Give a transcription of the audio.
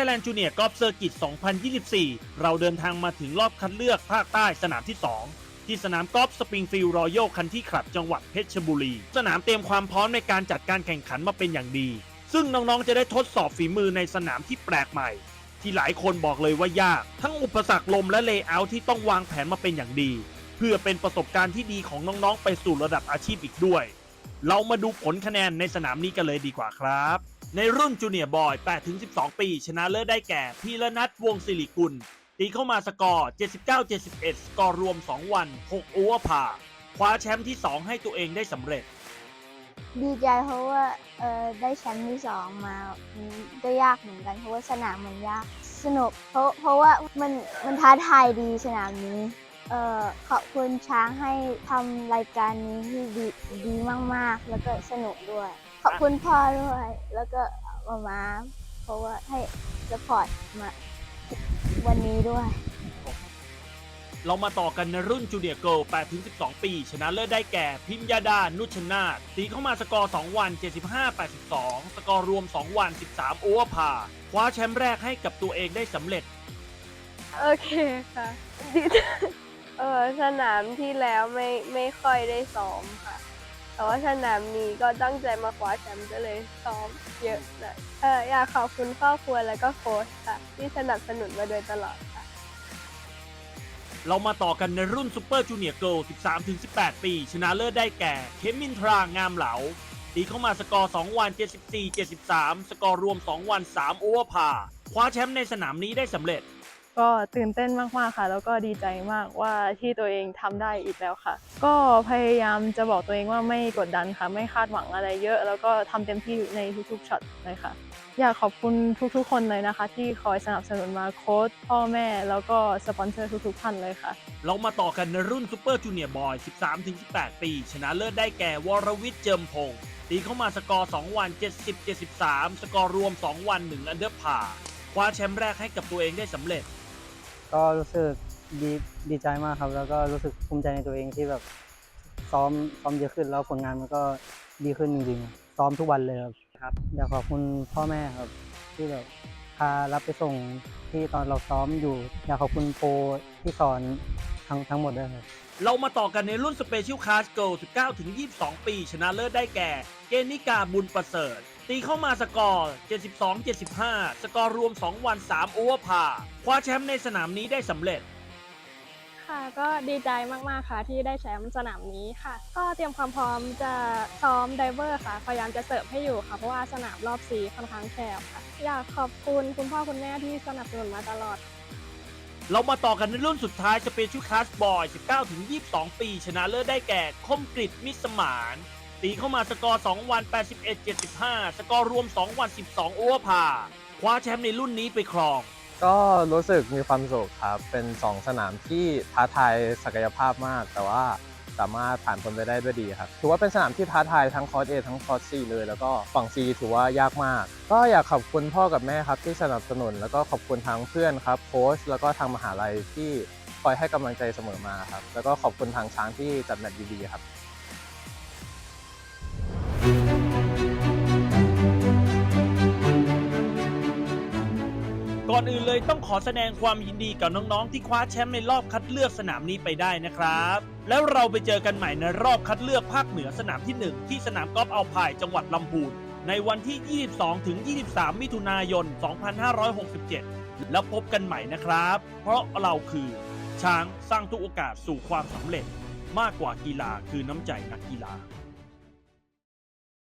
Thailand Junior Golf Circuit 2024 เราเดินทางมาถึงรอบคัดเลือกภาคใต้สนามที่ 2 ที่สนามกอล์ฟสปริงฟิลด์รอยัลคันที่คลับจังหวัดเพชรบุรี สนามเตรียมความพร้อมในการจัดการแข่งขันมาเป็นอย่างดี ซึ่งน้องๆ จะได้ทดสอบฝีมือในสนามที่แปลกใหม่ ที่หลายคนบอกเลยว่ายาก ทั้งอุปสรรคลมและเลเยอร์ที่ต้องวางแผนมาเป็นอย่างดี เพื่อเป็นประสบการณ์ที่ดีของน้องๆ ไปสู่ระดับอาชีพอีกด้วย เรามาดูผลคะแนนในสนามนี้กันเลยดีกว่าครับ ในรุ่นจูเนียร์บอย 8-12 ปี ชนะเลิศได้แก่พีระนัทวงศิริกุล ตีเข้ามาสกอร์ 79-71 สกอร์รวม 2 วัน 6 โอเวอร์พาคว้าแชมป์ที่ 2 ให้ตัวเองได้สำเร็จ ดีใจเพราะว่าเออได้แชมป์ที่สองมาก็ยากเหมือนกันเพราะว่าสนามมันยากสนุกเพราะเพราะว่ามันมันท้าทายดีสนามนี้ เออขอบคุณช้างให้ทำรายการนี้ที่ดีดีมากๆ แล้วก็สนุกด้วย ขอบคุณพ่อด้วย แล้วก็มามาเพราะว่าให้สปอร์ตมาวันนี้ด้วย เรามาต่อกันในรุ่นจูเนียร์เกิล8-12 ปี ชนะเลิศได้แก่พิมยาดา นุชนาธตีเข้ามาสกอร์ 2 วัน 75-82 สกอร์รวม 2 วัน 13 โอเวอร์พาคว้าแชมป์แรกให้กับตัวเองได้สำเร็จ โอเคค่ะดีใจ เออสนามที่แล้วไม่ไม่ค่อยได้ซ้อมค่ะ แต่ว่าสนามนี้ก็ตั้งใจมาคว้าแชมป์ก็เลยซ้อมเยอะหน่อยเอออยากขอบคุณครอบครัวแล้วก็โค้ชค่ะ ที่สนับสนุนมาโดยตลอดค่ะ เรามาต่อกันในรุ่นซูเปอร์จูเนียร์เกิล13-18 ปี ชนะเลิศได้แก่ เคมินทรางามเหลา ตีเข้ามาสกอร์ 2 วัน 74-73 สกอร์รวม 2 วัน 3 โอเวอร์พาคว้าแชมป์ในสนามนี้ได้สำเร็จ ก็ตื่นเต้นมากๆค่ะ แล้วก็ดีใจมากว่าที่ตัวเองทำได้อีกแล้วค่ะ ก็พยายามจะบอกตัวเองว่าไม่กดดันค่ะ ไม่คาดหวังอะไรเยอะ แล้วก็ทำเต็มที่ในทุกๆช็อตเลยค่ะ อยากขอบคุณทุกๆ คนเลยนะคะ ที่คอยสนับสนุนมาโค้ชพ่อแม่ แล้วก็สปอนเซอร์ทุกๆท่านเลยค่ะ เรามาต่อกันในรุ่นซูเปอร์จูเนียร์บอย13-18 ปี ชนะเลิศได้แก่วรวิทย์เจิมพงศ์ตีเข้ามาสกอร์ 2 วัน 70-73 สกอร์รวม 2 วัน 1 อันเดอร์พาคว้าแชมป์แรกให้กับตัวเองได้สำเร็จ ก็รู้สึกดีดีใจมากครับ แล้วก็รู้สึกภูมิใจในตัวเองที่แบบซ้อมซ้อมเยอะขึ้นแล้วผลงานมันก็ดีขึ้นจริงๆซ้อมทุกวันเลยครับครับอยากขอบคุณพ่อแม่ครับ ที่แบบพารับไปส่งที่ตอนเราซ้อมอยู่ อยากขอบคุณโปรที่สอนทั้งทั้งหมดด้วยครับเรามาต่อกันในรุ่นสเปเชียลคลาสเกิล19-22 ปี ชนะเลิศได้แก่ เกนิกาบุญประเสริฐ ตีเข้ามาสกอร์ 72-75 สกอร์รวม 2 วัน 3 โอเวอร์พาคว้าแชมป์ในสนามนี้ได้สำเร็จ ค่ะก็ดีใจมากๆค่ะที่ได้แชมป์สนามนี้ค่ะ ก็เตรียมความพร้อมจะซ้อมไดเวอร์ค่ะพยายามจะเสิร์ฟให้อยู่ค่ะ เพราะว่าสนามรอบสีค่อนข้างแคบค่ะ อยากขอบคุณคุณพ่อคุณแม่ที่สนับสนุนมาตลอด เรามาต่อกันในรุ่นสุดท้ายสเปเชียลคลาสบอย19-22 ปี ชนะเลิศได้แก่ คมกริตมิตรสมาน ตีเข้ามาสกอร์ 2 วัน 81-75 สกอร์รวม 2 วัน 12 โอเวอร์พาคว้าแชมป์ในรุ่นนี้ไปครอง ก็รู้สึกมีความสุขครับ เป็น 2 สนามที่ท้าทายศักยภาพมาก แต่ว่าสามารถผ่านพ้นไปได้ด้วยดีครับ ถือว่าเป็นสนามที่ท้าทายทั้งคอร์ส A ทั้งคอร์ส C เลย แล้วก็ฝั่ง C ถือว่ายากมาก ก็อยากขอบคุณพ่อกับแม่ครับที่สนับสนุน แล้วก็ขอบคุณทั้งเพื่อนครับโค้ชแล้วก็ทางมหาลัยที่คอยให้กำลังใจเสมอมาครับ แล้วก็ขอบคุณทางช้างที่จัดแมตช์ดีๆครับ ก่อนอื่นเลยต้องขอแสดงความยินดีกับน้องๆ ที่คว้าแชมป์ในรอบคัดเลือกสนามนี้ไปได้นะครับ แล้วเราไปเจอกันใหม่ในรอบคัดเลือกภาคเหนือสนามที่ 1 ที่สนามกอล์ฟอัลพายจังหวัดลำพูนในวันที่ 22 ถึง 23 มิถุนายน 2567 แล้วพบกันใหม่นะครับ เพราะเราคือช้างสร้างทุกโอกาสสู่ความสำเร็จ มากกว่ากีฬาคือน้ำใจนักกีฬา